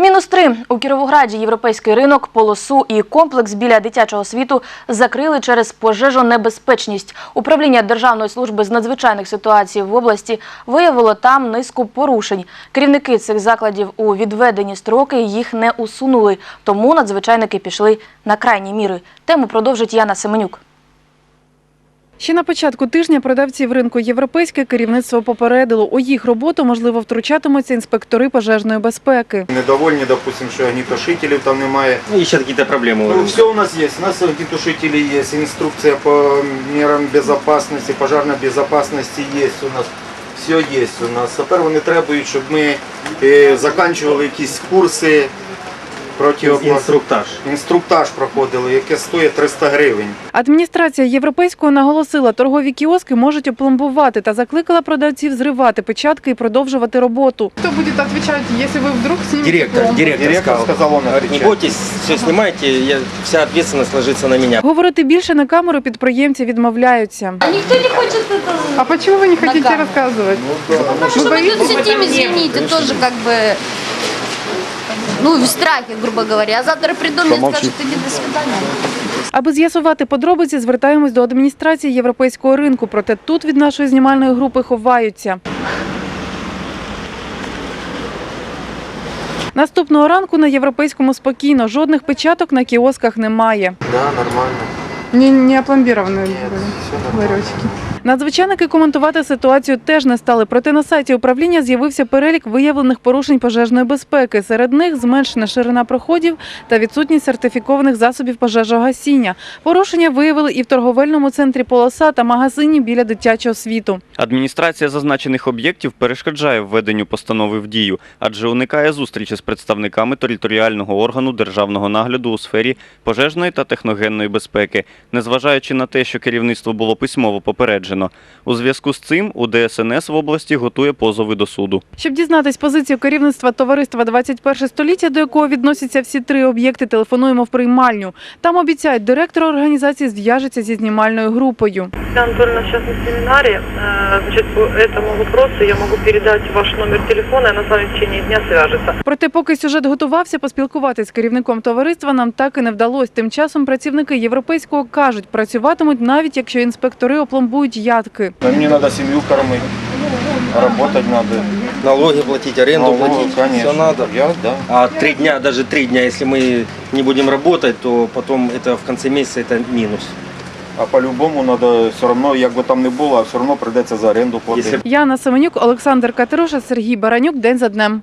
Мінус три у Кіровограді європейський ринок, полосу і комплекс біля дитячого світу закрили через пожежонебезпечність. Управління Державної служби з надзвичайних ситуацій в області виявило там низку порушень. Керівники цих закладів у відведені строки їх не усунули, тому надзвичайники пішли на крайні міри. Тему продовжить Яна Семенюк. Ще на початку тижня продавців ринку європейське керівництво попередило, у їх роботу можливо втручатимуться інспектори пожежної безпеки. Недовольні, допустим, що огнітушителів там немає. Ну, еще какие-то проблемы. Ну, все у нас є. У нас огнітушителі є, інструкція по мірам безпечності, пожежної безпечності є у нас. Все є у нас. Тепер вони требують, щоб ми е, закінчували якісь курси проти Инструктаж. Інструктаж проходили, яке стоїть 300 гривень. Адміністрація європейського наголосила, торгові кіоски можуть опломбувати та закликала продавців зривати печатки і продовжувати роботу. Кто будет отвечать, если вы вдруг снимете Директор, пломбу? директор, Директор сказал. сказал, он Говорит, не отвечает. бойтесь, все снимайте, я, вся ответственность ложится на меня. Говорити більше на камеру підприємці відмовляються. А никто не хочет это. А почему вы не хотите камеру. рассказывать? Потому что мы боитесь? тут сидим, извините, тоже как бы, ну, в страхе, грубо говоря. А завтра приду, мне скажут, иди до свидания. Аби з'ясувати подробиці, звертаємось до адміністрації європейського ринку. Проте тут від нашої знімальної групи ховаються. Наступного ранку на європейському спокійно. Жодних печаток на кіосках немає. Да, нормально. Не, не опломбированные Ні, Надзвичайники коментувати ситуацію теж не стали. Проте на сайті управління з'явився перелік виявлених порушень пожежної безпеки. Серед них зменшена ширина проходів та відсутність сертифікованих засобів пожежогасіння. Порушення виявили і в торговельному центрі полоса та магазині біля дитячого світу. Адміністрація зазначених об'єктів перешкоджає введенню постанови в дію, адже уникає зустрічі з представниками територіального органу державного нагляду у сфері пожежної та техногенної безпеки, незважаючи на те, що керівництво було письмово попереджено. У зв'язку з цим у ДСНС в області готує позови до суду. Щоб дізнатись позицію керівництва товариства 21 століття, до якого відносяться всі три об'єкти, телефонуємо в приймальню. Там обіцяють, директор організації зв'яжеться зі знімальною групою. Анатольевна сейчас на семинаре. Э, Значит, по этому вопросу я могу передать ваш номер телефона, и она с вами в течение дня свяжется. Проте, поки сюжет готувався, поспілкуватись з керівником товариства нам так і не вдалося. Тим часом працівники європейського кажуть, працюватимуть навіть якщо інспектори опломбують ядки. А Мені треба сім'ю кормити. Работать надо. Налоги платить, аренду Налоги, платить, конечно. все надо. Я, да. А три дня, даже три дня, если мы не будем работать, то потом это в конце месяца это минус. А по-любому треба все одно, як би там не було, а все одно прийдеться за оренду платити. Если Яна Семенюк, Олександр Катеруша, Сергій Баранюк. День за днем.